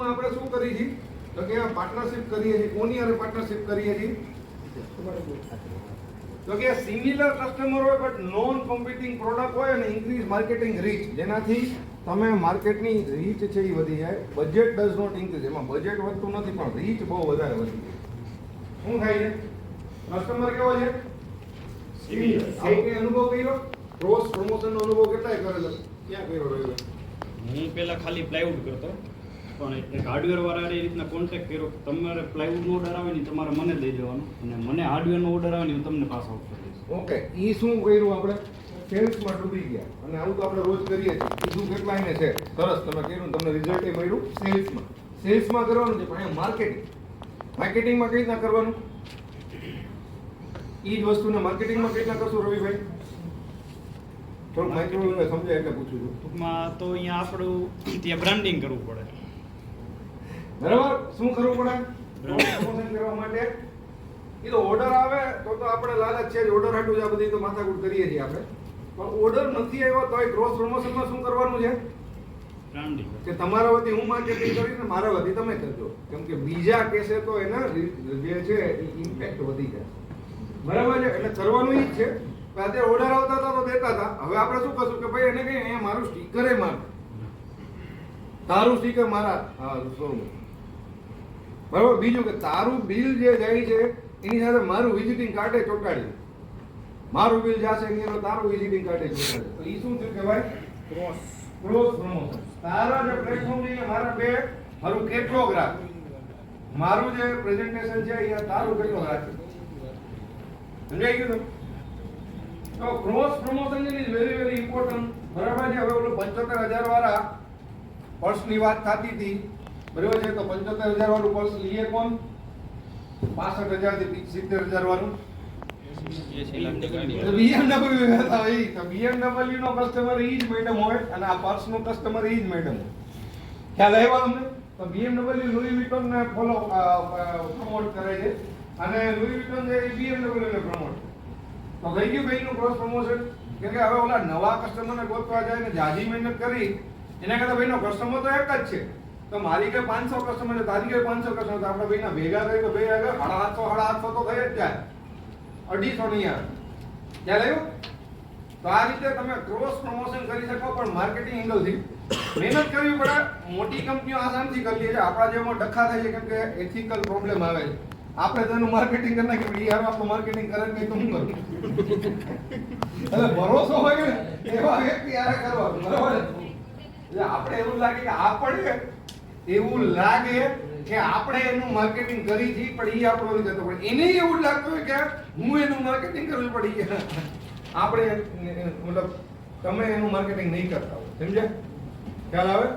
પ્રોડક્ટમાં આપણે શું કરીએ છીએ? તો કે પાર્ટનરશિપ કરીએ છીએ કોની અને પાર્ટનરશિપ કરીએ છીએ? તો કે સિમિલર કસ્ટમર હોય બટ નોન કોમ્પિટિંગ પ્રોડક્ટ હોય અને ઇન્ક્રીઝ માર્કેટિંગ રીચ જેનાથી તમે માર્કેટની રીચ છે એ વધી જાય. બજેટ ડઝ નોટ ઇન્ક્રીઝ એમાં બજેટ વધતું નથી પણ રીચ બહુ વધારે વધી જાય. શું થાય છે? કસ્ટમર કેવો છે? Similar. આવો અનુભવ કર્યો? ક્રોસ પ્રમોશન નો અનુભવ કેટલાય કરેલો? ક્યાં કર્યો રહ્યો? હું પહેલા ખાલી પ્લાયવુડ કરતો. પણ એક હાર્ડવેર વાળાએ એ રીતના કોન્ટેક્ટ કર્યો કે તમારે પ્લાયવુડનો ઓર્ડર આવે ને તમારે મને દઈ દેવાનો અને મને હાર્ડવેરનો ઓર્ડર આવે ને હું તમને પાસ આઉટ કરી દઈશ. ઓકે એ શું કર્યું આપણે? સેલ્સમાં ડૂબી ગયા. અને આવું તો આપણે રોજ કરીએ છીએ. બીજું કેટલાય એને છે? સરસ તમે કર્યું તમને રિઝલ્ટ એ મળ્યું સેલ્સમાં સેલ્સમાં કરવાનું છે પણ માર્કેટિંગ માર્કેટિંગમાં કઈ રીતના કરવાનું? એ જ વસ્તુને માર્કેટિંગમાં કઈ રીતના કરશું રવિભાઈ? થોડું માઇક્રો સમજાય એટલે પૂછું છું. ટૂંકમાં તો અહીંયા આપણું ત્યાં બ્રાન્ડિંગ કરવું પડે. બરાબર? શું કરવું પડે? પ્રમોશન કરવા માટે? એ તો ઓર્ડર આવે તો તો આપણે લાલચ છે ઓર્ડર હાટું જ આ બધી તો માથાકૂટ કરીએ છીએ આપણે. પણ ઓર્ડર નથી આવ્યો તો એ ક્રોસ પ્રમોશનમાં શું કરવાનું છે? કે તમારા વતી હું માર્કેટિંગ કરીને મારા વતી તમે કરજો. કેમ કે બીજા કેસે તો એના જે છે ઇમ્પેક્ટ વધી જાય. બરાબર છે? એટલે કરવાનું ઈ જ છે. અત્યારે ઓર્ડર આવતા હતા તો દેતા હતા. હવે આપણે શું કરશું કે ભાઈ એને કઈ અહીંયા મારું સ્ટીકર એ માર તારું સ્ટીકર મારા હા શોરૂમ બરાબર? બીજું કે તારું બિલ જે જાય છે એની સાથે મારું વિઝિટિંગ કાર્ડે ચોંટાડી મારું બિલ જશે એની અંદર તારું વિઝિટિંગ કાર્ડે ચોંટાડી તો એ શું થયું કે ભાઈ? ક્રોસ ક્રોસ પ્રમોશન તારા જે પ્લેટફોર્મ છે મારા બે મારું કેટલો ગ્રાહક મારું જે પ્રેઝન્ટેશન છે અહીંયા તારું કેટલો ગ્રાહક સમજાઈ ગયું તો cross promotion is very very important બરાબર છે? હવે ઓલું પંચોતેર હજાર વાળા પર્સની વાત થતી હતી. બરાબર છે? તો પંચોતેર હજાર વાળું પર્સ લઈએ કોણ? પાસઠ હજારથી સિત્તેર હજાર વાળું. એ નો કસ્ટમર ઈ જ મેડમ હોય અને આ પર્સ નો કસ્ટમર ઈ જ મેડમ ખ્યાલ આવ્યો તમને? તો વિટોન ને ફોલો પ્રમોટ કરે છે. અને લુઈ વિટોન છે એ BMW ને પ્રમોટ તો થઈ ગયું ભાઈનું ક્રોસ પ્રમોશન કેમ હવે ઓલા નવા કસ્ટમરને ગોતવા જાય ને જાજી મહેનત કરી, એના કરતા ભાઈનો કસ્ટમર તો એક જ છે. તો મારી કે પાંચસો કસ્ટમર તારી કે પાંચસો કસ્ટમર આપણે ભાઈના ભેગા થઈ તો ભાઈ આગળ સાડા આઠસો સાડા આઠસો તો થઈ જ જાય અઢીસો નહીં આવે. ખ્યાલ આવ્યો? તો આ રીતે તમે ક્રોસ પ્રમોશન કરી શકો, પણ માર્કેટિંગ એંગલથી મહેનત કરવી પડે. મોટી કંપનીઓ આસાનથી કરી લે છે. આપણા જેમાં ડખા થાય છે, કેમ કે એથિકલ પ્રોબ્લેમ આવે છે. આપણે તેનું માર્કેટિંગ કરી નાખીએ યાર આપણું માર્કેટિંગ કરે નહીં, તો શું કરું? એટલે ભરોસો હોય ને એવા વ્યક્તિ યાર કરવાનું બરાબર એટલે આપણે એવું લાગે કે આપણે એવું લાગે કે આપણે એનું માર્કેટિંગ કરી છે, પણ એ આપણો નથી કરતો પણ એને એવું લાગતું હોય કે હું એનું માર્કેટિંગ કરવું પડી આપણે મતલબ તમે એનું માર્કેટિંગ નહીં કરતા હોય. સમજ્યા? ખ્યાલ આવે?